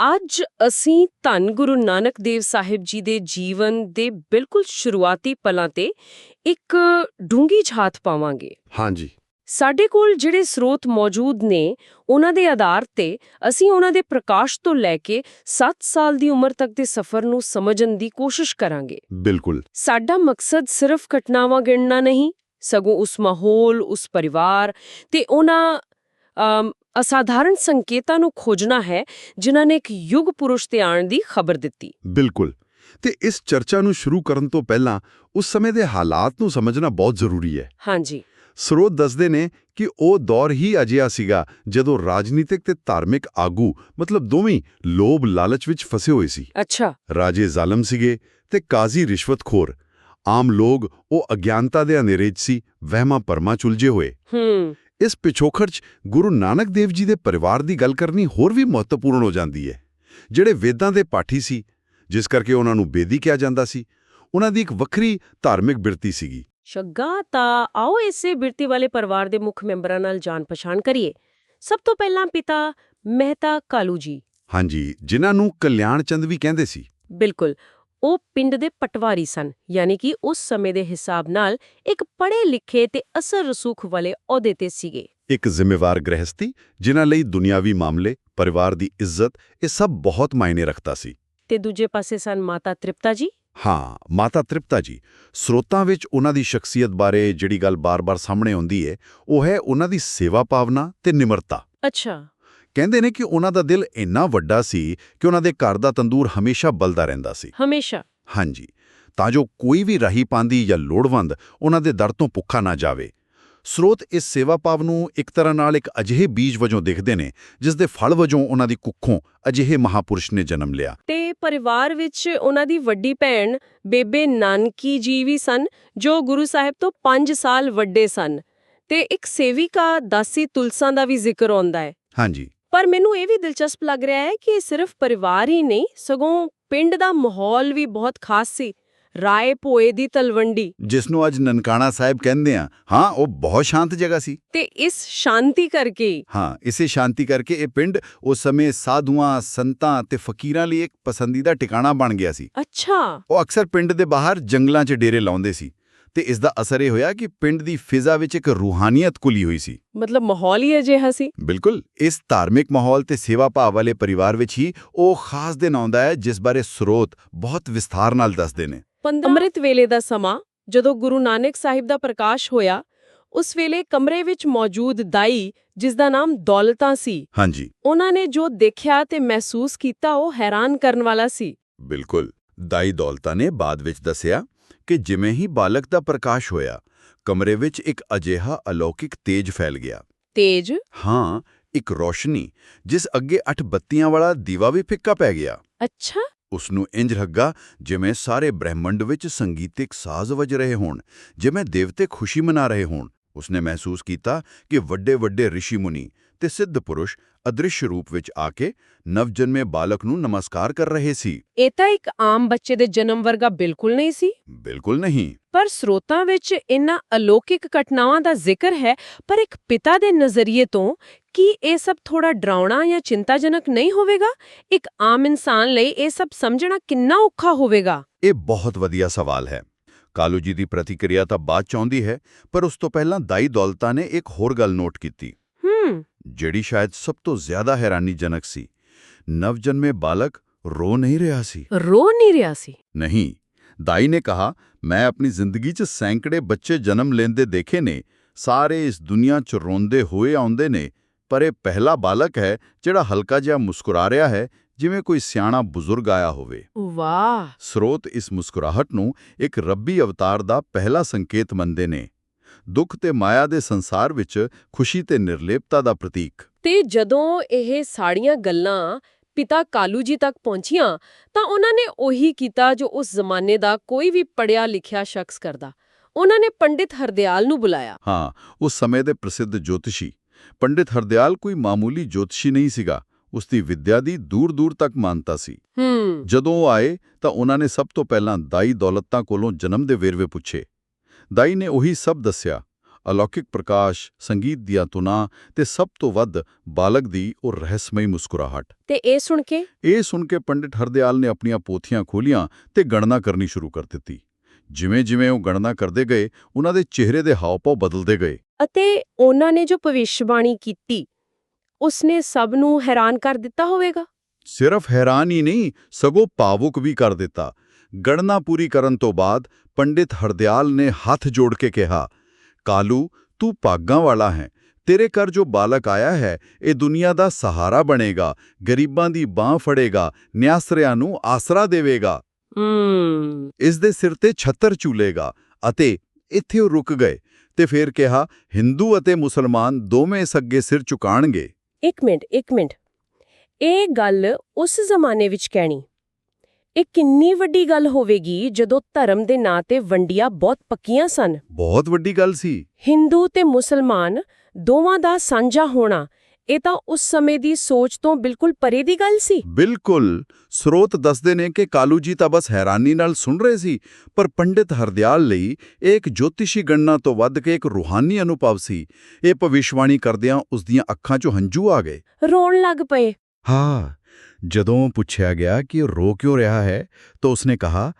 ਅੱਜ ਅਸੀਂ ਧੰਨ ਗੁਰੂ ਨਾਨਕ ਦੇਵ ਸਾਹਿਬ ਜੀ ਦੇ ਜੀਵਨ ਦੇ ਬਿਲਕੁਲ ਸ਼ੁਰੂਆਤੀ ਪਲਾਂ ਤੇ ਇੱਕ ਡੂੰਗੀ ਝਾਤ ਪਾਵਾਂਗੇ। ਹਾਂਜੀ। ਸਾਡੇ ਕੋਲ ਜਿਹੜੇ ਸਰੋਤ ਮੌਜੂਦ ਨੇ ਉਹਨਾਂ ਦੇ ਆਧਾਰ ਤੇ ਅਸੀਂ ਉਹਨਾਂ ਦੇ ਪ੍ਰਕਾਸ਼ ਤੋਂ ਲੈ ਕੇ 7 ਸਾਲ ਦੀ ਉਮਰ ਤੱਕ ਦੇ ਸਫ਼ਰ ਨੂੰ ਸਮਝਣ ਦੀ ਕੋਸ਼ਿਸ਼ ਕਰਾਂਗੇ। ਬਿਲਕੁਲ। ਸਾਡਾ ਮਕਸਦ ਸਿਰਫ ਘਟਨਾਵਾਂ ਗਿਣਨਾ ਨਹੀਂ ਸਗੋਂ ਉਸ ਮਾਹੌਲ ਉਸ ਪਰਿਵਾਰ ਤੇ ਉਹਨਾਂ ਅਸਾਧਾਰਨ ਸੰਕੇਤਾਂ ਨੂੰ ਖੋਜਣਾ ਹੈ ਜਿਨ੍ਹਾਂ ਨੇ ਇੱਕ ਯੁਗ ਪੁਰਸ਼ ਤੇ ਆਉਣ ਦੀ ਖਬਰ ਦਿੱਤੀ। ਬਿਲਕੁਲ। ਤੇ ਇਸ ਚਰਚਾ ਨੂੰ ਸ਼ੁਰੂ ਕਰਨ ਤੋਂ ਪਹਿਲਾਂ ਉਸ ਸਮੇਂ ਦੇ ਹਾਲਾਤ ਨੂੰ ਸਮਝਣਾ ਬਹੁਤ ਜ਼ਰੂਰੀ ਹੈ। ਹਾਂਜੀ। ਸਰੋਤ ਦੱਸਦੇ ਨੇ ਕਿ ਉਹ ਦੌਰ ਹੀ ਅਜਿਹਾ ਸੀਗਾ ਜਦੋਂ ਰਾਜਨੀਤਿਕ ਤੇ ਧਾਰਮਿਕ ਆਗੂ ਮਤਲਬ ਦੋਵੇਂ ਲੋਭ ਲਾਲਚ ਵਿੱਚ ਫਸੇ ਹੋਏ ਸੀ। ਅੱਛਾ। ਰਾਜੇ ਜ਼ਾਲਮ ਸੀਗੇ ਤੇ ਕਾਜ਼ੀ ਰਿਸ਼ਵਤਖੋਰ ਆਮ ਲੋਕ ਉਹ ਅਗਿਆਨਤਾ ਦੇ ਹਨੇਰੇ 'ਚ ਸੀ ਵਹਿਮਾਂ ਪਰਮਾ ਚੁਲਝੇ ਹੋਏ। ਹੂੰ। ਇਸ ਪਿਛੋਖੜ 'ਚ ਗੁਰੂ ਨਾਨਕ ਦੇਵ ਜੀ ਦੇ ਪਰਿਵਾਰ ਦੀ ਗੱਲ ਕਰਨੀ ਹੋਰ ਵੀ ਮਹੱਤਵਪੂਰਨ ਹੋ ਜਾਂਦੀ ਹੈ। ਜਿਹੜੇ ਵੇਦਾਂ ਦੇ ਪਾਠੀ ਸੀ ਜਿਸ ਕਰਕੇ ਉਹਨਾਂ ਨੂੰ ਬੇਦੀ ਕਿਹਾ ਜਾਂਦਾ ਸੀ ਉਹਨਾਂ ਦੀ ਇੱਕ ਵੱਖਰੀ ਧਾਰਮਿਕ ਬਿਰਤੀ ਸੀਗੀ। ਸ਼ੱਗਾ ਤਾਂ ਆਓ ਇਸੇ ਬਿਰਤੀ ਵਾਲੇ ਪਰਿਵਾਰ ਦੇ ਮੁੱਖ ਮੈਂਬਰਾਂ ਨਾਲ ਜਾਣ ਪਛਾਣ ਕਰੀਏ। ਸਭ ਤੋਂ ਪਹਿਲਾਂ ਪਿਤਾ ਮਹਿਤਾ ਕਾਲੂ ਜੀ। ਹਾਂਜੀ ਜਿਨ੍ਹਾਂ ਨੂੰ ਕਲਿਆਣ ਚੰਦ ਵੀ ਕਹਿੰਦੇ ਸੀ। ਬਿਲਕੁਲ। ਉਹ ਪਿੰਡ ਦੇ ਪਟਵਾਰੀ ਸਨ ਯਾਨੀ ਕਿ ਉਸ ਸਮੇਂ ਦੇ ਹਿਸਾਬ ਨਾਲ ਇੱਕ ਪੜ੍ਹੇ ਲਿਖੇ ਤੇ ਅਸਰ ਰਸੂਖ ਵਾਲੇ ਅਹੁਦੇ ਤੇ ਸੀਗੇ। ਇੱਕ ਜ਼ਿੰਮੇਵਾਰ ਗ੍ਰਹਿਸਤੀ ਜਿਨ੍ਹਾਂ ਲਈ ਦੁਨਿਆਵੀ ਮਾਮਲੇ ਪਰਿਵਾਰ ਦੀ ਇੱਜ਼ਤ ਇਹ ਸਭ ਬਹੁਤ ਮਾਇਨੇ ਰੱਖਦਾ ਸੀ। ਤੇ ਦੂਜੇ ਪਾਸੇ ਸਨ ਮਾਤਾ ਤ੍ਰਿਪਤਾ ਜੀ? ਹਾਂ ਮਾਤਾ ਤ੍ਰਿਪਤਾ ਜੀ। ਸਰੋਤਾਂ ਵਿੱਚ ਉਹਨਾਂ ਦੀ ਸ਼ਖਸੀਅਤ ਬਾਰੇ ਜਿਹੜੀ ਗੱਲ ਬਾਰ-ਬਾਰ ਸਾਹਮਣੇ ਆਉਂਦੀ ਹੈ ਉਹ ਹੈ ਉਹਨਾਂ ਦੀ ਸੇਵਾ ਭਾਵਨਾ ਤੇ ਨਿਮਰਤਾ। ਅੱਛਾ। ਕਹਿੰਦੇ ਨੇ ਕਿ ਉਹਨਾਂ ਦਾ ਦਿਲ ਇੰਨਾ ਵੱਡਾ ਸੀ ਕਿ ਉਹਨਾਂ ਦੇ ਘਰ ਦਾ ਤੰਦੂਰ ਹਮੇਸ਼ਾ ਬਲਦਾ ਰਹਿੰਦਾ ਸੀ। ਹਮੇਸ਼ਾ। ਹਾਂਜੀ। ਤਾਂ ਜੋ ਕੋਈ ਵੀ ਰਾਹੀ ਪਾਂਦੀ ਜਾਂ ਲੋੜਵੰਦ ਉਹਨਾਂ ਦੇ ਦਰ ਤੋਂ ਭੁੱਖਾ ਨਾ ਜਾਵੇ। ਸਰੋਤ ਇਸ ਸੇਵਾ ਭਾਵ ਨੂੰ ਇੱਕ ਤਰ੍ਹਾਂ ਨਾਲ ਇੱਕ ਅਜਿਹੇ ਬੀਜ ਵਜੋਂ ਦੇਖਦੇ ਨੇ ਜਿਸ ਦੇ ਫਲ ਵਜੋਂ ਉਹਨਾਂ ਦੀ ਕੁੱਖੋਂ ਅਜਿਹੇ ਮਹਾਪੁਰਸ਼ ਨੇ ਜਨਮ ਲਿਆ। ਤੇ ਪਰਿਵਾਰ ਵਿੱਚ ਉਹਨਾਂ ਦੀ ਵੱਡੀ ਭੈਣ ਬੇਬੇ ਨਾਨਕੀ ਜੀ ਵੀ ਸਨ ਜੋ ਗੁਰੂ ਸਾਹਿਬ ਤੋਂ 5 ਸਾਲ ਵੱਡੇ ਸਨ। ਤੇ ਇੱਕ ਸੇਵਿਕਾ ਦਾਸੀ ਤੁਲਸਾਂ ਦਾ ਵੀ ਜ਼ਿਕਰ ਆਉਂਦਾ ਹੈ। ਹਾਂਜੀ। ਪਰ ਮੈਨੂੰ ਇਹ ਵੀ ਦਿਲਚਸਪ ਲੱਗ ਰਿਹਾ ਹੈ ਕਿ ਸਿਰਫ ਪਰਿਵਾਰ ਹੀ ਨਹੀਂ ਸਗੋਂ ਪਿੰਡ ਦਾ ਮਾਹੌਲ ਵੀ ਬਹੁਤ ਖਾਸ ਸੀ। ਰਾਏ ਭੋਏ ਦੀ ਤਲਵੰਡੀ। ਜਿਸ ਨੂੰ ਅੱਜ ਨਨਕਾਣਾ ਸਾਹਿਬ ਕਹਿੰਦੇ ਆ ਹਾਂ ਉਹ ਬਹੁਤ ਸ਼ਾਂਤ ਜਗ੍ਹਾ ਸੀ। ਤੇ ਇਸ ਸ਼ਾਂਤੀ ਕਰਕੇ ਹਾਂ ਇਸੇ ਸ਼ਾਂਤੀ ਕਰਕੇ ਇਹ ਪਿੰਡ ਉਸ ਸਮੇਂ ਸਾਧੂਆਂ ਸੰਤਾਂ ਤੇ ਫਕੀਰਾਂ ਲਈ ਇੱਕ ਪਸੰਦੀਦਾ ਟਿਕਾਣਾ ਬਣ ਗਿਆ ਸੀ। ਅੱਛਾ। ਉਹ ਅਕਸਰ ਪਿੰਡ ਦੇ ਬਾਹਰ ਜੰਗਲਾਂ 'ਚ ਡੇਰੇ ਲਾਉਂਦੇ ਸੀ। ਤੇ ਇਸ ਦਾ ਅਸਰ ਇਹ ਹੋਇਆ ਕਿ ਪਿੰਡ ਦੀ ਫਿਜ਼ਾ ਵਿੱਚ ਇੱਕ ਰੂਹਾਨੀਅਤ ਕੁਲੀ ਹੋਈ ਸੀ। ਮਤਲਬ ਮਾਹੌਲ ਹੀ ਅਜਿਹਾ ਸੀ। ਬਿਲਕੁਲ ਇਸ ਧਾਰਮਿਕ ਮਾਹੌਲ ਤੇ ਸੇਵਾ ਭਾਵ ਵਾਲੇ ਪਰਿਵਾਰ ਵਿੱਚ ਹੀ ਉਹ ਖਾਸ ਦਿਨ ਆਉਂਦਾ ਹੈ ਜਿਸ ਬਾਰੇ ਸਰੋਤ ਬਹੁਤ ਵਿਸਥਾਰ ਨਾਲ ਦੱਸਦੇ ਨੇ। ਅੰਮ੍ਰਿਤ ਵੇਲੇ ਦਾ ਸਮਾਂ ਜਦੋਂ ਗੁਰੂ ਨਾਨਕ ਸਾਹਿਬ ਦਾ ਪ੍ਰਕਾਸ਼ ਹੋਇਆ ਉਸ ਵੇਲੇ ਕਮਰੇ ਵਿੱਚ ਮੌਜੂਦ ਦਾਈ ਜਿਸ ਦਾ ਨਾਮ ਦੌਲਤਾ ਸੀ ਹਾਂਜੀ। ਉਹਨਾਂ ਨੇ ਜੋ ਦੇਖਿਆ ਤੇ ਮਹਿਸੂਸ ਕੀਤਾ ਉਹ ਹੈਰਾਨ ਕਰਨ ਵਾਲਾ ਸੀ। ਬਿਲਕੁਲ ਦਾਈ ਦੌਲਤਾ ਨੇ ਬਾਅਦ ਵਿੱਚ ਦੱਸਿਆ ਕਿ ਜਿਵੇਂ ਹੀ ਬਾਲਕ ਦਾ ਪ੍ਰਕਾਸ਼ ਹੋਇਆ ਕਮਰੇ ਵਿੱਚ ਇੱਕ ਅਜਿਹਾ ਅਲੌਕਿਕ ਤੇਜ ਫੈਲ ਗਿਆ। ਤੇਜ? ਹਾਂ ਇੱਕ ਰੋਸ਼ਨੀ ਜਿਸ ਅੱਗੇ ਅੱਠ ਬੱਤੀਆਂ ਵਾਲਾ ਦੀਵਾ ਵੀ ਫਿੱਕਾ ਪੈ ਗਿਆ। ਅੱਛਾ। ਉਸ ਨੂੰ ਇੰਜ ਲੱਗਾ ਜਿਵੇਂ ਸਾਰੇ ਬ੍ਰਹਿਮੰਡ ਵਿੱਚ ਸੰਗੀਤਿਕ ਸਾਜ਼ ਵੱਜ ਰਹੇ ਹੋਣ ਜਿਵੇਂ ਦੇਵਤੇ ਖੁਸ਼ੀ ਮਨਾ ਰਹੇ ਹੋਣ। ਉਸਨੇ ਮਹਿਸੂਸ ਕੀਤਾ ਕਿ ਵੱਡੇ ਵੱਡੇ ઋષਿ ਮੁਨੀ ਤੇ ਸਿੱਧ ਪੁਰਸ਼ ਅਦ੍ਰਿਸ਼ ਰੂਪ ਵਿੱਚ ਆ ਕੇ ਨਵਜਨਮੇ ਬਾਲਕ ਨੂੰ ਨਮਸਕਾਰ ਕਰ ਰਹੇ ਸੀ। ਇਹ ਤਾਂ ਇੱਕ ਆਮ ਬੱਚੇ ਦੇ ਜਨਮ ਵਰਗਾ ਬਿਲਕੁਲ ਨਹੀਂ ਸੀ। ਬਿਲਕੁਲ ਨਹੀਂ। ਪਰ ਸਰੋਤਾਂ ਵਿੱਚ ਇਨ੍ਹਾਂ ਅਲੌਕਿਕ ਘਟਨਾਵਾਂ ਦਾ ਜ਼ਿਕਰ ਹੈ ਪਰ ਇੱਕ ਪਿਤਾ ਦੇ ਨਜ਼ਰੀਏ ਤੋਂ ਕੀ ਇਹ ਸਭ ਥੋੜਾ ਡਰਾਉਣਾ ਜਾਂ ਚਿੰਤਾਜਨਕ ਨਹੀਂ ਹੋਵੇਗਾ? ਇੱਕ ਆਮ ਇਨਸਾਨ ਲਈ ਇਹ ਸਭ ਸਮਝਣਾ ਕਿੰਨਾ ਔਖਾ ਹੋਵੇਗਾ? ਇਹ ਬਹੁਤ ਵਧੀਆ ਸਵਾਲ ਹੈ। ਕਾਲੂ ਜੀ ਦੀ ਪ੍ਰਤੀਕਿਰਿਆ ਤਾਂ ਬਾਅਦ ਚ ਆਉਂਦੀ ਹੈ ਪਰ ਉਸ ਤੋਂ ਪਹਿਲਾਂ ਦਾਈ ਦੌਲਤਾ ਨੇ ਇੱਕ ਹੋਰ ਗੱਲ ਨੋਟ ਕੀਤੀ। ਹੂੰ। ਜਿਹੜੀ ਸ਼ਾਇਦ ਸਭ ਤੋਂ ਜ਼ਿਆਦਾ ਹੈਰਾਨੀਜਨਕ ਸੀ ਨਵਜਨਮੇ ਬਾਲਕ ਰੋ ਨਹੀਂ ਰਿਹਾ ਸੀ। ਰੋ ਨਹੀਂ ਰਿਹਾ ਸੀ। ਨਹੀਂ ਦਾਈ ਨੇ ਕਹਾ ਮੈਂ ਆਪਣੀ ਜ਼ਿੰਦਗੀ 'ਚ ਸੈਂਕੜੇ ਬੱਚੇ ਜਨਮ ਲੈਂਦੇ ਦੇਖੇ ਨੇ ਸਾਰੇ ਇਸ ਦੁਨੀਆ 'ਚ ਰੋਂਦੇ ਹੋਏ ਆਉਂਦੇ ਨੇ ਪਰ ਇਹ ਪਹਿਲਾ ਬਾਲਕ ਹੈ ਜਿਹੜਾ ਹਲਕਾ ਜਿਹਾ ਮੁਸਕਰਾ ਰਿਹਾ ਹੈ ਜਿਵੇਂ ਕੋਈ ਸਿਆਣਾ ਬਜ਼ੁਰਗ ਆਇਆ ਹੋਵੇ। ਵਾਹ! ਸਰੋਤ ਇਸ ਮੁਸਕਰਾਹਟ ਨੂੰ ਇੱਕ ਰੱਬੀ ਅਵਤਾਰ ਦਾ ਪਹਿਲਾ ਸੰਕੇਤ ਮੰਨਦੇ ਨੇ। ਦੁੱਖ ਤੇ ਮਾਇਆ ਦੇ ਸੰਸਾਰ ਵਿੱਚ ਖੁਸ਼ੀ ਤੇ ਨਿਰਲੇਪਤਾ ਦਾ ਪ੍ਰਤੀਕ। ਤੇ ਜਦੋਂ ਇਹ ਸਾੜੀਆਂ ਗੱਲਾਂ ਪਿਤਾ ਕਾਲੂ ਜੀ ਤੱਕ ਪਹੁੰਚੀਆਂ ਤਾਂ ਉਹਨਾਂ ਨੇ ਉਹੀ ਕੀਤਾ ਜੋ ਉਸ ਜ਼ਮਾਨੇ ਦਾ ਕੋਈ ਵੀ ਪੜਿਆ ਲਿਖਿਆ ਸ਼ਖਸ ਕਰਦਾ। ਉਹਨਾਂ ਨੇ ਪੰਡਿਤ ਹਰਦਿਆਲ ਨੂੰ ਬੁਲਾਇਆ। ਹਾਂ ਉਸ ਸਮੇਂ ਦੇ ਪ੍ਰਸਿੱਧ ਜੋਤਿਸ਼ੀ। ਪੰਡਿਤ ਹਰਦਿਆਲ ਕੋਈ ਮਾਮੂਲੀ ਜੋਤਿਸ਼ੀ ਨਹੀਂ ਸੀਗਾ। ਉਸ ਦੀ ਵਿੱਦਿਆ ਦੀ ਦੂਰ-ਦੂਰ ਤੱਕ ਮਾਨਤਾ ਸੀ। ਹੂੰ। ਜਦੋਂ ਉਹ ਆਏ ਤਾਂ ਉਹਨਾਂ ਨੇ ਸਭ ਤੋਂ ਪਹਿਲਾਂ ਦਾਈ ਦੌਲਤਾਂ ਕੋਲੋਂ ਜਨਮ ਦੇ ਵੇਰਵੇ ਪੁੱਛੇ। ਦਾਈ ਨੇ ਉਹੀ ਸਭ ਦੱਸਿਆ ਅਲੌਕਿਕ ਪ੍ਰਕਾਸ਼ ਸੰਗੀਤ ਦੀਆਂ ਤੁਨਾਂ ਤੇ ਸਭ ਤੋਂ ਵੱਧ ਬਾਲਕ ਦੀ ਉਹ ਰਹੱਸਮਈ ਮੁਸਕਰਾਹਟ। ਤੇ ਇਹ ਸੁਣ ਕੇ? ਇਹ ਸੁਣ ਕੇ ਪੰਡਿਤ ਹਰਦਿਆਲ ਨੇ ਆਪਣੀਆਂ ਪੋਥੀਆਂ ਖੋਲੀਆਂ ਤੇ ਗਣਨਾ ਕਰਨੀ ਸ਼ੁਰੂ ਕਰ ਦਿੱਤੀ। ਜਿਵੇਂ-ਜਿਵੇਂ ਉਹ ਗਣਨਾ ਕਰਦੇ ਗਏ ਉਹਨਾਂ ਦੇ ਚਿਹਰੇ ਦੇ ਹਾਵ-ਭਾਵ ਬਦਲਦੇ ਗਏ। ਅਤੇ ਉਹਨਾਂ ਨੇ ਜੋ ਭਵਿੱਖਬਾਣੀ ਕੀਤੀ ਉਸਨੇ ਸਭ ਨੂੰ ਹੈਰਾਨ ਕਰ ਦਿੱਤਾ ਹੋਵੇਗਾ? ਸਿਰਫ ਹੈਰਾਨ ਹੀ ਨਹੀਂ ਸਗੋਂ ਭਾਵੁਕ ਵੀ ਕਰ ਦਿੱਤਾ। ਗਣਨਾ ਪੂਰੀ ਕਰਨ ਤੋਂ ਬਾਅਦ ਪੰਡਿਤ ਹਰਦਿਆਲ ਨੇ ਹੱਥ ਜੋੜ ਕੇ ਕਿਹਾ ਕਾਲੂ ਤੂੰ ਭਾਗਾਂ ਵਾਲਾ ਹੈ। ਤੇਰੇ ਘਰ ਜੋ ਬਾਲਕ ਆਇਆ ਹੈ ਇਹ ਦੁਨੀਆ ਦਾ ਸਹਾਰਾ ਬਣੇਗਾ ਗਰੀਬਾਂ ਦੀ ਬਾਹ ਫੜੇਗਾ ਨਿਆਸਰਿਆਂ ਨੂੰ ਆਸਰਾ ਦੇਵੇਗਾ। ਇਸ ਦੇ ਸਿਰ ਤੇ ਛੱਤਰ ਚੂਲੇਗਾ ਅਤੇ ਇੱਥੇ ਉਹ ਰੁਕ ਗਏ ਤੇ ਫਿਰ ਕਿਹਾ ਹਿੰਦੂ ਅਤੇ ਮੁਸਲਮਾਨ ਦੋਵੇਂ ਇਸ ਅੱਗੇ ਸਿਰ ਝੁਕਾਣਗੇ। ਇੱਕ ਮਿੰਟ ਇੱਕ ਮਿੰਟ। ਇਹ ਗੱਲ ਉਸ ਜ਼ਮਾਨੇ ਵਿੱਚ ਕਹਿਣੀ। ਇਹ ਕਿੰਨੀ ਵੱਡੀ ਗੱਲ ਹੋਵੇਗੀ ਜਦੋਂ ਧਰਮ ਦੇ ਨਾਂ ਤੇ ਵੰਡੀਆਂ ਬਹੁਤ ਪੱਕੀਆਂ ਸਨ। ਬਹੁਤ ਵੱਡੀ ਗੱਲ ਸੀ। ਹਿੰਦੂ ਤੇ ਮੁਸਲਮਾਨ ਦੋਵਾਂ ਦਾ ਸਾਂਝਾ ਹੋਣਾ ਇਹ ਤਾਂ ਉਸ ਸਮੇਂ ਦੀ ਸੋਚ ਤੋਂ ਬਿਲਕੁਲ ਪਰੇ ਦੀ ਗੱਲ ਸੀ। ਬਿਲਕੁਲ। ਸਰੋਤ ਦੱਸਦੇ ਨੇ ਕਿ ਕਾਲੂ ਜੀ ਤਾਂ ਬਸ ਹੈਰਾਨੀ ਨਾਲ ਸੁਣ ਰਹੇ ਸੀ ਪਰ ਪੰਡਿਤ ਹਰਦਿਆਲ ਲਈ ਇਹ ਇੱਕ ਜੋਤਿਸ਼ੀ ਗਣਨਾ ਤੋਂ ਵੱਧ ਕੇ ਇੱਕ ਰੂਹਾਨੀ ਅਨੁਭਵ ਸੀ। ਇਹ ਭਵਿਸ਼ਵਾਣੀ ਕਰਦਿਆਂ ਉਸ ਦੀਆਂ ਅੱਖਾਂ 'ਚੋਂ ਹੰਝੂ ਆ ਗਏ। ਰੋਣ ਲੱਗ ਪਏ। ਹਾਂ ਜਦੋਂ ਪੁੱਛਿਆ ਗਿਆ ਕਿ ਰੋ ਕਿਉਂ ਰਿਹਾ ਹੈ ਤਾਂ ਉਸਨੇ ਕਿਹਾ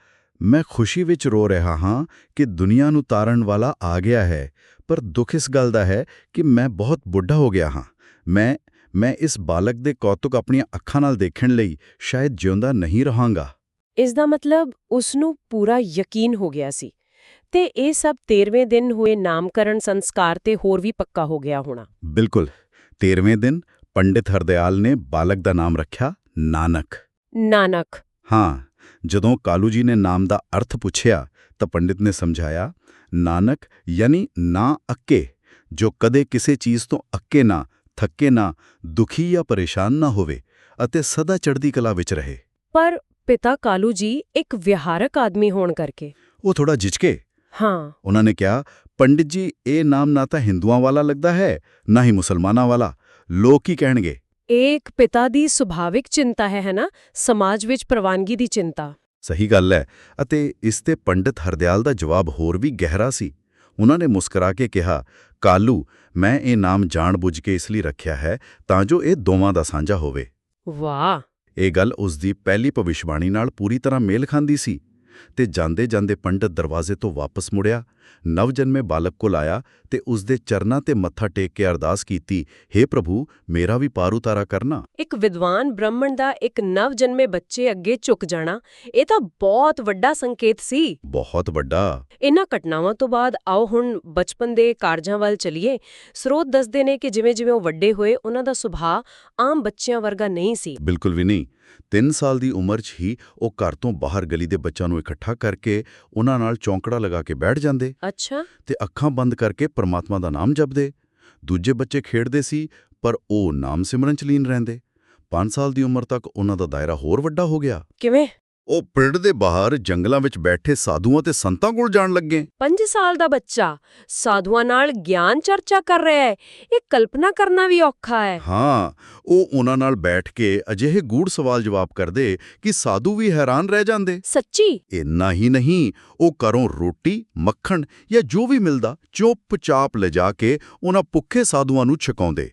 ਮੈਂ ਖੁਸ਼ੀ ਵਿੱਚ ਰੋ ਰਿਹਾ ਹਾਂ ਕਿ ਦੁਨੀਆ ਨੂੰ ਤਾਰਨ ਵਾਲਾ ਆ ਗਿਆ ਹੈ ਪਰ ਦੁੱਖ ਇਸ ਗੱਲ ਦਾ ਹੈ ਕਿ ਮੈਂ ਬਹੁਤ ਬੁੱਢਾ ਹੋ ਗਿਆ ਹਾਂ। ਮੈਂ ਮੈਂ ਇਸ ਬਾਲਕ ਦੇ ਕੌਤੁਕ ਆਪਣੀਆਂ ਅੱਖਾਂ ਨਾਲ ਦੇਖਣ ਲਈ ਸ਼ਾਇਦ ਜਿਉਂਦਾ ਨਹੀਂ ਰਹਾਂਗਾ। ਇਸ ਦਾ ਮਤਲਬ ਉਸ ਨੂੰ ਪੂਰਾ ਯਕੀਨ ਹੋ ਗਿਆ ਸੀ ਤੇ ਇਹ ਸਭ 13ਵੇਂ ਦਿਨ ਹੋਏ ਨਾਮਕਰਨ ਸੰਸਕਾਰ ਤੇ ਹੋਰ ਵੀ ਪੱਕਾ ਹੋ ਗਿਆ ਹੋਣਾ। ਬਿਲਕੁਲ 13ਵੇਂ ਦਿਨ ਪੰਡਿਤ ਹਰਦਿਆਲ ਨੇ ਬਾਲਕ ਦਾ ਨਾਮ ਰੱਖਿਆ ਨਾਨਕ। ਨਾਨਕ। ਹਾਂ ਜਦੋਂ ਕਾਲੂ ਜੀ ਨੇ ਨਾਮ ਦਾ ਅਰਥ ਪੁੱਛਿਆ ਤਾਂ ਪੰਡਿਤ ਨੇ ਸਮਝਾਇਆ ਨਾਨਕ ਯਾਨੀ ਨਾ ਅੱਕੇ ਜੋ ਕਦੇ ਕਿਸੇ ਚੀਜ਼ ਤੋਂ ਅੱਕੇ ਨਾ ਥੱਕੇ ਨਾ ਦੁਖੀ ਜਾਂ ਪਰੇਸ਼ਾਨ ਨਾ ਹੋਵੇ ਅਤੇ ਸਦਾ ਚੜ੍ਹਦੀ ਕਲਾ ਵਿੱਚ ਰਹੇ। ਪਰ ਪਿਤਾ ਕਾਲੂ ਜੀ ਇੱਕ ਵਿਹਾਰਕ ਆਦਮੀ ਹੋਣ ਕਰਕੇ। ਉਹ ਥੋੜਾ ਝਿਜਕੇ। ਹਾਂ। ਉਹਨਾਂ ਨੇ ਕਿਹਾ ਪੰਡਿਤ ਜੀ ਇਹ ਨਾਮ ਨਾ ਤਾਂ ਹਿੰਦੂਆਂ ਵਾਲਾ ਲੱਗਦਾ ਹੈ ਨਾ ਹੀ ਮੁਸਲਮਾਨਾਂ ਵਾਲਾ। ਲੋਕ ਕੀ ਕਹਿਣਗੇ? ਇੱਕ ਪਿਤਾ ਦੀ ਸੁਭਾਵਿਕ ਚਿੰਤਾ ਹੈ ਹੈ ਨਾ? ਸਮਾਜ ਵਿੱਚ ਪ੍ਰਵਾਨਗੀ ਦੀ ਚਿੰਤਾ। ਸਹੀ ਗੱਲ ਹੈ ਅਤੇ ਇਸ ਤੇ ਪੰਡਿਤ ਹਰਦਿਆਲ ਦਾ ਜਵਾਬ ਹੋਰ ਵੀ ਗਹਿਰਾ ਸੀ। ਉਹਨਾਂ ਨੇ ਮੁਸਕਰਾ ਕੇ ਕਿਹਾ ਕਾਲੂ ਮੈਂ ਇਹ ਨਾਮ ਜਾਣਬੁੱਝ ਕੇ ਇਸ ਲਈ ਰੱਖਿਆ ਹੈ ਤਾਂ ਜੋ ਇਹ ਦੋਵਾਂ ਦਾ ਸਾਂਝਾ ਹੋਵੇ। ਵਾਹ! ਇਹ ਗੱਲ ਉਸ ਦੀ ਪਹਿਲੀ ਭਵਿਸ਼ਵਾਣੀ ਨਾਲ ਪੂਰੀ ਤਰ੍ਹਾਂ ਮੇਲ ਖਾਂਦੀ ਸੀ। ਤੇ ਜਾਂਦੇ ਜਾਂਦੇ ਪੰਡਿਤ ਦਰਵਾਜ਼ੇ ਤੋਂ ਵਾਪਸ ਮੁੜਿਆ ਨਵਜਨਮੇ ਬਾਲਕ ਕੋਲ ਆਇਆ ਤੇ ਉਸ ਦੇ ਚਰਨਾਂ ਤੇ ਮੱਥਾ ਟੇਕ ਕੇ ਅਰਦਾਸ ਕੀਤੀ हे ਪ੍ਰਭੂ ਮੇਰਾ ਵੀ ਪਾਰ ਉਤਾਰਾ ਕਰਨਾ। ਇੱਕ ਵਿਦਵਾਨ ਬ੍ਰਾਹਮਣ ਦਾ ਇੱਕ ਨਵ ਜਨਮੇ ਬੱਚੇ ਅੱਗੇ ਝੁਕ ਜਾਣਾ ਇਹ ਤਾਂ ਬਹੁਤ ਵੱਡਾ ਸੰਕੇਤ ਸੀ। ਬਹੁਤ ਵੱਡਾ। ਇਨ੍ਹਾਂ ਘਟਨਾਵਾਂ ਤੋਂ ਬਾਅਦ ਆਓ ਹੁਣ ਬਚਪਨ ਦੇ ਕਾਰਜਾਂ ਵੱਲ ਚਲੀਏ। ਸਰੋਤ ਦੱਸਦੇ ਨੇ ਕਿ ਜਿਵੇਂ-ਜਿਵੇਂ ਉਹ ਵੱਡੇ ਹੋਏ ਉਹਨਾਂ ਦਾ ਸੁਭਾਅ ਆਮ ਬੱਚਿਆਂ ਵਰਗਾ ਨਹੀਂ ਸੀ। ਬਿਲਕੁਲ ਵੀ ਨਹੀਂ। 3 ਸਾਲ ਦੀ ਉਮਰ 'ਚ ਹੀ ਉਹ ਘਰ ਤੋਂ ਬਾਹਰ ਗਲੀ ਦੇ ਬੱਚਿਆਂ ਨੂੰ ਇਕੱਠਾ ਕਰਕੇ ਉਹਨਾਂ ਨਾਲ ਚੌਂਕੜਾ ਲਗਾ ਕੇ ਬੈਠ ਜਾਂਦੇ ਅੱਛਾ। ਤੇ ਅੱਖਾਂ ਬੰਦ ਕਰਕੇ ਪਰਮਾਤਮਾ ਦਾ ਨਾਮ ਜਪਦੇ। ਦੂਜੇ ਬੱਚੇ ਖੇਡਦੇ ਸੀ ਪਰ ਉਹ ਨਾਮ ਸਿਮਰਨ 'ਚ ਲੀਨ ਰਹਿੰਦੇ। 5 ਸਾਲ ਦੀ ਉਮਰ ਤੱਕ ਉਹਨਾਂ ਦਾ ਦਾਇਰਾ ਹੋਰ ਵੱਡਾ ਹੋ ਗਿਆ। ਕਿਵੇਂ? ਉਹ ਪਿੰਡ ਦੇ ਬਾਹਰ ਜੰਗਲਾਂ ਵਿੱਚ ਬੈਠੇ ਸਾਧੂਆਂ ਤੇ ਸੰਤਾਂ ਕੋਲ ਜਾਣ ਲੱਗੇ। 5 ਸਾਲ ਦਾ ਬੱਚਾ। ਸਾਧੂਆਂ ਨਾਲ ਗਿਆਨ ਚਰਚਾ ਕਰ ਰਿਹਾ ਹੈ। ਇਹ ਕਲਪਨਾ ਕਰਨਾ ਵੀ ਔਖਾ ਹੈ। ਹਾਂ ਉਹ ਉਹਨਾਂ ਨਾਲ ਬੈਠ ਕੇ ਅਜਿਹੇ ਗੂੜ ਸਵਾਲ ਜਵਾਬ ਕਰਦੇ ਕਿ ਸਾਧੂ ਵੀ ਹੈਰਾਨ ਰਹਿ ਜਾਂਦੇ। ਸੱਚੀ? ਇੰਨਾ ਹੀ ਨਹੀਂ ਉਹ ਘਰੋਂ ਰੋਟੀ ਮੱਖਣ ਜਾਂ ਜੋ ਵੀ ਮਿਲਦਾ ਚੁੱਪ-ਚਾਪ ਲਿਜਾ ਕੇ ਉਹਨਾਂ ਭੁੱਖੇ ਸਾਧੂਆਂ ਨੂੰ ਛਕਾਉਂਦੇ।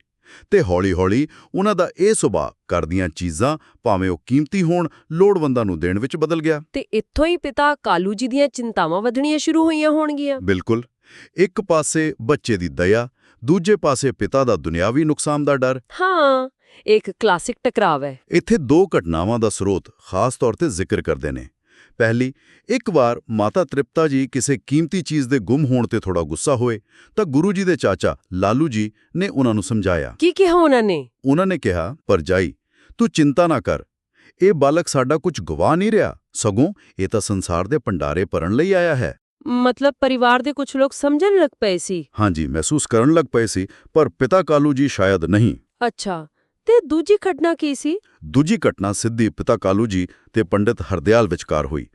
ਤੇ ਹੌਲੀ-ਹੌਲੀ ਉਹਨਾਂ ਦਾ ਇਹ ਸੁਭਾਅ ਕਰਦੀਆਂ ਚੀਜ਼ਾਂ ਭਾਵੇਂ ਉਹ ਕੀਮਤੀ ਹੋਣ ਲੋੜਵੰਦਾਂ ਨੂੰ ਦੇਣ ਵਿੱਚ ਬਦਲ ਗਿਆ। ਤੇ ਇੱਥੋਂ ਹੀ ਪਿਤਾ ਕਾਲੂ ਜੀ ਦੀਆਂ ਚਿੰਤਾਵਾਂ ਵਧਣੀਆਂ ਸ਼ੁਰੂ ਹੋਈਆਂ ਹੋਣਗੀਆਂ। ਬਿਲਕੁਲ। ਇੱਕ ਪਾਸੇ ਬੱਚੇ ਦੀ ਦਇਆ ਦੂਜੇ ਪਾਸੇ ਪਿਤਾ ਦਾ ਦੁਨਿਆਵੀ ਨੁਕਸਾਨ ਦਾ ਡਰ। ਹਾਂ ਇੱਕ ਕਲਾਸਿਕ ਟਕਰਾਵ ਹੈ। ਇੱਥੇ ਦੋ ਘਟਨਾਵਾਂ ਦਾ ਸਰੋਤ ਖਾਸ ਤੌਰ ਤੇ ਜ਼ਿਕਰ ਕਰਦੇ ਨੇ। ਪਹਿਲੀ ਇੱਕ ਵਾਰ ਮਾਤਾ ਤ੍ਰਿਪਤਾ ਜੀ ਕਿਸੇ ਕੀਮਤੀ ਚੀਜ਼ ਦੇ ਗੁੰਮ ਹੋਣ ਤੇ ਥੋੜਾ ਗੁੱਸਾ ਹੋਏ ਤਾਂ ਗੁਰੂ ਜੀ ਦੇ ਚਾਚਾ ਲਾਲੂ ਜੀ ਨੇ ਉਹਨਾਂ ਨੂੰ ਸਮਝਾਇਆ। ਕੀ ਕਿਹਾ ਉਹਨਾਂ ਨੇ? ਉਹਨਾਂ ਨੇ ਕਿਹਾ ਪਰਜਾਈ ਤੂੰ ਚਿੰਤਾ ਨਾ ਕਰ। ਇਹ ਬਾਲਕ ਸਾਡਾ ਕੁਝ ਗਵਾ ਨਹੀਂ ਰਿਹਾ। ਸਗੋਂ ਇਹ ਤਾਂ ਸੰਸਾਰ ਦੇ ਭੰਡਾਰੇ ਭਰਨ ਲਈ ਆਇਆ ਹੈ। ਮਤਲਬ ਪਰਿਵਾਰ ਦੇ ਕੁਝ ਲੋਕ ਸਮਝਣ ਲੱਗ ਪਏ ਸੀ? ਹਾਂਜੀ ਮਹਿਸੂਸ ਕਰਨ ਲੱਗ ਪਏ ਸੀ ਪਰ ਪਿਤਾ ਕਾਲੂ ਜੀ ਸ਼ਾਇਦ ਨਹੀਂ। ਅੱਛਾ। ਤੇ ਦੂਜੀ ਘਟਨਾ ਕੀ ਸੀ? ਦੂਜੀ ਘਟਨਾ ਸਿੱਧੀ ਪਿਤਾ ਕਾਲੂ ਜੀ ਤੇ ਪੰਡਿਤ ਹਰਦਿਆਲ ਵਿਚਕਾਰ ਹੋਈ।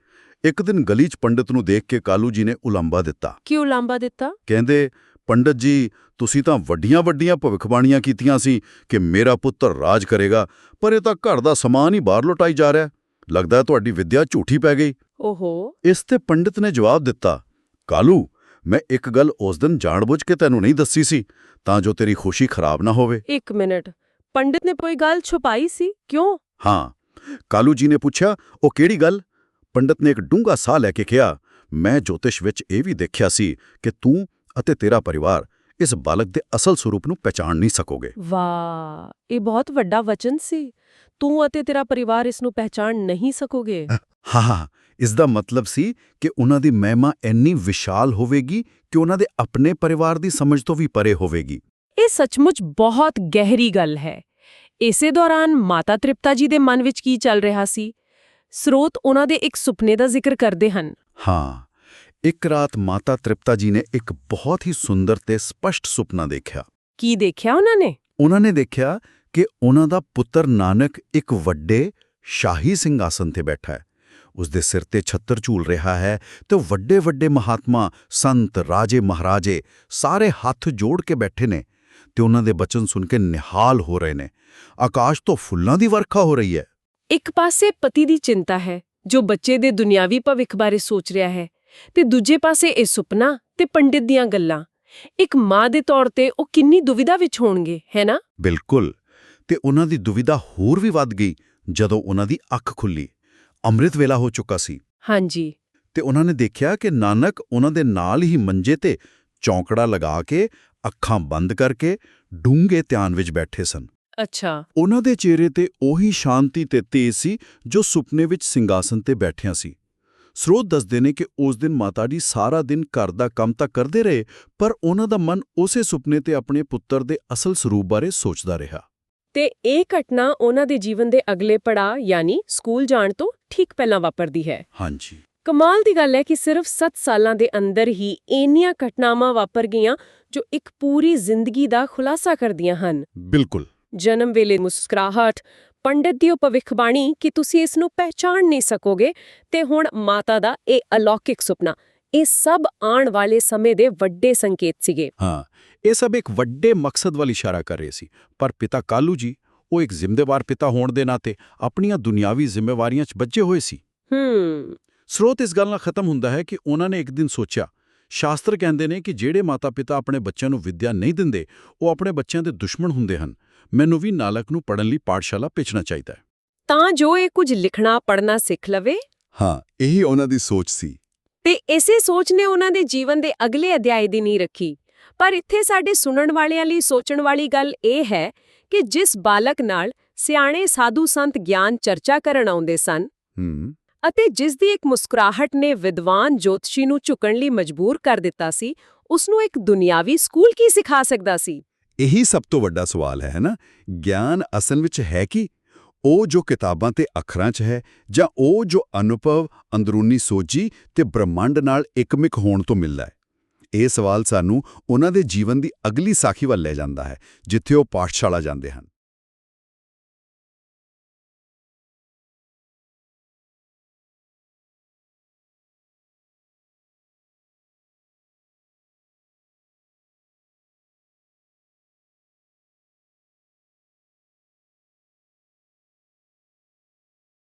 ਇੱਕ ਦਿਨ ਗਲੀ 'ਚ ਪੰਡਿਤ ਨੂੰ ਦੇਖ ਕੇ ਕਾਲੂ ਜੀ ਨੇ ਉਲੰਬਾ ਦਿੱਤਾ। ਕਿਉਂ ਲਾਂਬਾ ਦਿੱਤਾ? ਕਹਿੰਦੇ ਪੰਡਿਤ ਜੀ ਤੁਸੀਂ ਤਾਂ ਵੱਡੀਆਂ-ਵੱਡੀਆਂ ਭਵਿੱਖਬਾਣੀਆਂ ਕੀਤੀਆਂ ਸੀ ਕਿ ਮੇਰਾ ਪੁੱਤਰ ਰਾਜ ਕਰੇਗਾ ਪਰ ਇਹ ਤਾਂ ਘਰ ਦਾ ਸਮਾਨ ਹੀ ਬਾਹਰ ਲੁਟਾਈ ਜਾ ਰਿਹਾ ਲੱਗਦਾ ਤੁਹਾਡੀ ਵਿੱਦਿਆ ਝੂਠੀ ਪੈ ਗਈ। ਓਹੋ। ਇਸ ਤੇ ਪੰਡਿਤ ਨੇ ਜਵਾਬ ਦਿੱਤਾ ਕਾਲੂ ਮੈਂ ਇੱਕ ਗੱਲ ਉਸ ਦਿਨ ਜਾਣਬੁੱਝ ਕੇ ਤੈਨੂੰ ਨਹੀਂ ਦੱਸੀ ਸੀ ਤਾਂ ਜੋ ਤੇਰੀ ਖੁਸ਼ੀ ਖਰਾਬ ਨਾ ਹੋਵੇ। ਇੱਕ ਮਿੰਟ। ਪੰਡਿਤ ਨੇ ਕੋਈ ਗੱਲ ਛੁਪਾਈ ਸੀ? ਕਿਉਂ? ਹਾਂ ਕਾਲੂ ਜੀ ਨੇ ਪੁੱਛਿਆ ਉਹ ਕਿਹੜੀ ਗੱਲ? ਪੰਡਤ ਨੇ ਇੱਕ ਡੂੰਘਾ ਸਾਹ ਲੈ ਕੇ ਕਿਹਾ ਮੈਂ ਜੋਤਿਸ਼ ਵਿੱਚ ਇਹ ਵੀ ਦੇਖਿਆ ਸੀ ਕਿ ਤੂੰ ਅਤੇ ਤੇਰਾ ਪਰਿਵਾਰ ਇਸ ਬਾਲਕ ਦੇ ਅਸਲ ਸਰੂਪ ਨੂੰ ਪਛਾਣ ਨਹੀਂ ਸਕੋਗੇ। ਵਾਹ ਇਹ ਬਹੁਤ ਵੱਡਾ ਵਚਨ ਸੀ। ਤੂੰ ਅਤੇ ਤੇਰਾ ਪਰਿਵਾਰ ਇਸ ਨੂੰ ਪਹਿਚਾਣ ਨਹੀਂ ਸਕੋਗੇ। ਹਾਂ ਹਾਂ ਇਸ ਦਾ ਮਤਲਬ ਸੀ ਕਿ ਉਹਨਾਂ ਦੀ ਮਹਿਮਾ ਇੰਨੀ ਵਿਸ਼ਾਲ ਹੋਵੇਗੀ ਕਿ ਉਹਨਾਂ ਦੇ ਆਪਣੇ ਪਰਿਵਾਰ ਦੀ ਸਮਝ ਤੋਂ ਵੀ ਪਰੇ ਹੋਵੇਗੀ। ਇਹ ਸੱਚਮੁੱਚ ਬਹੁਤ ਗਹਿਰੀ ਗੱਲ ਹੈ। ਇਸੇ ਦੌਰਾਨ ਮਾਤਾ ਤ੍ਰਿਪਤਾ ਜੀ ਦੇ ਮਨ ਵਿੱਚ ਕੀ ਚੱਲ ਰਿਹਾ ਸੀ? ਸਰੋਤ ਉਹਨਾਂ ਦੇ ਇੱਕ ਸੁਪਨੇ ਦਾ ਜ਼ਿਕਰ ਕਰਦੇ ਹਨ। ਹਾਂ ਇੱਕ ਰਾਤ ਮਾਤਾ ਤ੍ਰਿਪਤਾ ਜੀ ਨੇ ਇੱਕ ਬਹੁਤ ਹੀ ਸੁੰਦਰ ਤੇ ਸਪਸ਼ਟ ਸੁਪਨਾ ਦੇਖਿਆ। ਕੀ ਦੇਖਿਆ ਉਹਨਾਂ ਨੇ? ਉਹਨਾਂ ਨੇ ਦੇਖਿਆ ਕਿ ਉਹਨਾਂ ਦਾ ਪੁੱਤਰ ਨਾਨਕ ਇੱਕ ਵੱਡੇ ਸ਼ਾਹੀ ਸਿੰਘਾਸਨ ਤੇ ਬੈਠਾ ਹੈ। ਉਸ ਦੇ ਸਿਰ ਤੇ ਛੱਤਰ ਝੂਲ ਰਿਹਾ ਹੈ ਤੇ ਵੱਡੇ ਵੱਡੇ ਮਹਾਤਮਾ ਸੰਤ ਰਾਜੇ ਮਹਾਰਾਜੇ ਸਾਰੇ ਹੱਥ ਜੋੜ ਕੇ ਬੈਠੇ ਨੇ। ਤੇ ਉਹਨਾਂ ਦੇ ਬਚਨ ਸੁਣ ਕੇ ਨਿਹਾਲ ਹੋ ਰਹੇ ਨੇ। ਆਕਾਸ਼ ਤੋਂ ਫੁੱਲਾਂ ਦੀ ਵਰਖਾ ਹੋ ਰਹੀ ਹੈ। ਇੱਕ ਪਾਸੇ ਪਤੀ ਦੀ ਚਿੰਤਾ ਹੈ ਜੋ ਬੱਚੇ ਦੇ ਦੁਨਿਆਵੀ ਭਵਿੱਖ ਬਾਰੇ ਸੋਚ ਰਿਹਾ ਹੈ ਤੇ ਦੂਜੇ ਪਾਸੇ ਇਹ ਸੁਪਨਾ ਤੇ ਪੰਡਿਤ ਦੀਆਂ ਗੱਲਾਂ। ਇੱਕ ਮਾਂ ਦੇ ਤੌਰ ਤੇ ਉਹ ਕਿੰਨੀ ਦੁਵਿਧਾ ਵਿੱਚ ਹੋਣਗੇ ਹੈ ਨਾ? ਬਿਲਕੁਲ। ਤੇ ਉਹਨਾਂ ਦੀ ਦੁਵਿਧਾ ਹੋਰ ਵੀ ਵੱਧ ਗਈ ਜਦੋਂ ਉਹਨਾਂ ਦੀ ਅੱਖ ਖੁੱਲੀ। ਅੰਮ੍ਰਿਤ ਵੇਲਾ ਹੋ ਚੁੱਕਾ ਸੀ। ਹਾਂਜੀ। ਤੇ ਉਹਨਾਂ ਨੇ ਦੇਖਿਆ ਕਿ ਨਾਨਕ ਉਹਨਾਂ ਦੇ ਨਾਲ ਹੀ ਮੰਜੇ ਤੇ ਚੌਂਕੜਾ ਲਗਾ ਕੇ ਅੱਖਾਂ ਬੰਦ ਕਰਕੇ ਡੂੰਘੇ ਧਿਆਨ ਵਿੱਚ ਬੈਠੇ ਸਨ। ਅੱਛਾ। ਉਹਨਾਂ ਦੇ ਚਿਹਰੇ ਤੇ ਉਹੀ ਸ਼ਾਂਤੀ ਤੇ ਤੇਜ ਸੀ ਜੋ ਸੁਪਨੇ ਵਿੱਚ ਸਿੰਘਾਸਨ ਤੇ ਬੈਠਿਆਂ ਸੀ। ਸਰੋਤ ਦੱਸਦੇ ਨੇ ਕਿ ਉਸ ਦਿਨ ਮਾਤਾ ਜੀ ਸਾਰਾ ਦਿਨ ਘਰ ਦਾ ਕੰਮ ਤਾਂ ਕਰਦੇ ਰਹੇ ਪਰ ਉਹਨਾਂ ਦਾ ਮਨ ਉਸੇ ਸੁਪਨੇ ਤੇ ਆਪਣੇ ਪੁੱਤਰ ਦੇ ਅਸਲ ਸਰੂਪ ਬਾਰੇ ਸੋਚਦਾ ਰਿਹਾ। ਤੇ ਇਹ ਘਟਨਾ ਉਹਨਾਂ ਦੇ ਜੀਵਨ ਦੇ ਅਗਲੇ ਪੜਾਅ ਯਾਨੀ ਸਕੂਲ ਜਾਣ ਤੋਂ ਠੀਕ ਪਹਿਲਾਂ ਵਾਪਰਦੀ ਹੈ। ਹਾਂਜੀ। ਕਮਾਲ ਦੀ ਗੱਲ ਹੈ ਕਿ ਸਿਰਫ 7 ਸਾਲਾਂ ਦੇ ਅੰਦਰ ਹੀ ਇੰਨੀਆਂ ਘਟਨਾਵਾਂ ਵਾਪਰ ਗਈਆਂ ਜੋ ਇੱਕ ਪੂਰੀ ਜ਼ਿੰਦਗੀ ਦਾ ਖੁਲਾਸਾ ਕਰਦੀਆਂ ਹਨ। ਬਿਲਕੁਲ। ਜਨਮ ਵੇਲੇ ਮੁਸਕਰਾਹਟ ਪੰਡਿਤ ਦੀ ਭਵਿੱਖਬਾਣੀ ਕਿ ਤੁਸੀਂ ਇਸ ਨੂੰ ਪਹਿਚਾਣ ਨਹੀਂ ਸਕੋਗੇ ਤੇ ਹੁਣ ਮਾਤਾ ਦਾ ਇਹ ਅਲੌਕਿਕ ਸੁਪਨਾ ਇਹ ਸਭ ਆਉਣ ਵਾਲੇ ਸਮੇਂ ਦੇ ਵੱਡੇ ਸੰਕੇਤ ਸੀਗੇ। ਹਾਂ ਇਹ ਸਭ ਇੱਕ ਵੱਡੇ ਮਕਸਦ ਵੱਲ ਇਸ਼ਾਰਾ ਕਰ ਰਹੇ ਸੀ। ਪਰ ਪਿਤਾ ਕਾਲੂ ਜੀ ਉਹ ਇੱਕ ਜ਼ਿੰਮੇਵਾਰ ਪਿਤਾ ਹੋਣ ਦੇ ਨਾਤੇ ਆਪਣੀਆਂ ਦੁਨਿਆਵੀ ਜ਼ਿੰਮੇਵਾਰੀਆਂ 'ਚ ਬੱਝੇ ਹੋਏ ਸੀ। ਹੂੰ। ਸਰੋਤ ਇਸ ਗੱਲ ਨਾਲ ਖਤਮ ਹੁੰਦਾ ਹੈ ਕਿ ਉਹਨਾਂ ਨੇ ਇੱਕ ਦਿਨ ਸੋਚਿਆ ਸ਼ਾਸਤਰ ਕਹਿੰਦੇ ਨੇ ਕਿ ਜਿਹੜੇ ਮਾਤਾ-ਪਿਤਾ ਆਪਣੇ ਬੱਚਿਆਂ ਨੂੰ ਵਿੱਦਿਆ ਨਹੀਂ ਦਿੰਦੇ ਉਹ ਆਪਣੇ ਬੱਚਿਆਂ ਦੇ ਦੁਸ਼ਮਣ ਹੁੰਦੇ ਹਨ। ਮੈਨੂੰ ਵੀ ਨਾਲਕ ਨੂੰ ਪੜਨ ਲਈ ਪਾਠਸ਼ਾਲਾ ਭੇਜਣਾ ਚਾਹੀਦਾ ਹੈ। ਤਾਂ ਜੋ ਇਹ ਕੁਝ ਲਿਖਣਾ ਪੜਨਾ ਸਿੱਖ ਲਵੇ। ਹਾਂ ਇਹੀ ਉਹਨਾਂ ਦੀ ਸੋਚ ਸੀ। ਤੇ ਇਸੇ ਸੋਚ ਨੇ ਉਹਨਾਂ ਦੇ ਜੀਵਨ ਦੇ ਅਗਲੇ ਅਧਿਆਇ ਦੀ ਨੀਂਹ ਰੱਖੀ। ਪਰ ਇੱਥੇ ਸਾਡੇ ਸੁਣਨ ਵਾਲਿਆਂ ਲਈ ਸੋਚਣ ਵਾਲੀ ਗੱਲ ਇਹ ਹੈ ਕਿ ਜਿਸ ਬਾਲਕ ਨਾਲ ਸਿਆਣੇ ਸਾਧੂ ਸੰਤ ਗਿਆਨ ਚਰਚਾ ਕਰਨ ਆਉਂਦੇ ਸਨ ਹੂੰ। ਅਤੇ ਜਿਸ ਦੀ ਇੱਕ ਮੁਸਕਰਾਹਟ ਨੇ ਵਿਦਵਾਨ ਜੋਤਸ਼ੀ ਨੂੰ ਝੁਕਣ ਲਈ ਮਜਬੂਰ ਕਰ ਦਿੱਤਾ ਸੀ ਉਸ ਨੂੰ ਇੱਕ ਦੁਨਿਆਵੀ ਸਕੂਲ ਕੀ ਸਿਖਾ ਸਕਦਾ ਸੀ? ਇਹੀ ਸਭ ਤੋਂ ਵੱਡਾ ਸਵਾਲ ਹੈ ਨਾ? ਗਿਆਨ ਅਸਲ ਵਿੱਚ ਹੈ ਕਿ? ਉਹ ਜੋ ਕਿਤਾਬਾਂ ਤੇ ਅੱਖਰਾਂ 'ਚ ਹੈ ਜਾਂ ਉਹ ਜੋ ਅਨੁਭਵ, ਅੰਦਰੂਨੀ ਸੋਝੀ ਤੇ ਬ੍ਰਹਮੰਡ ਨਾਲ ਇਕਮਿਕ ਹੋਣ ਤੋਂ ਮਿਲਦਾ ਹੈ? ਇਹ ਸਵਾਲ ਸਾਨੂੰ ਉਹਨਾਂ ਦੇ ਜੀਵਨ ਦੀ ਅਗਲੀ ਸਾਖੀ ਵੱਲ ਲੈ ਜਾਂਦਾ ਹੈ, ਜਿੱਥੇ ਉਹ ਪਾਠਸ਼ਾਲਾ ਜਾਂਦੇ ਹਨ।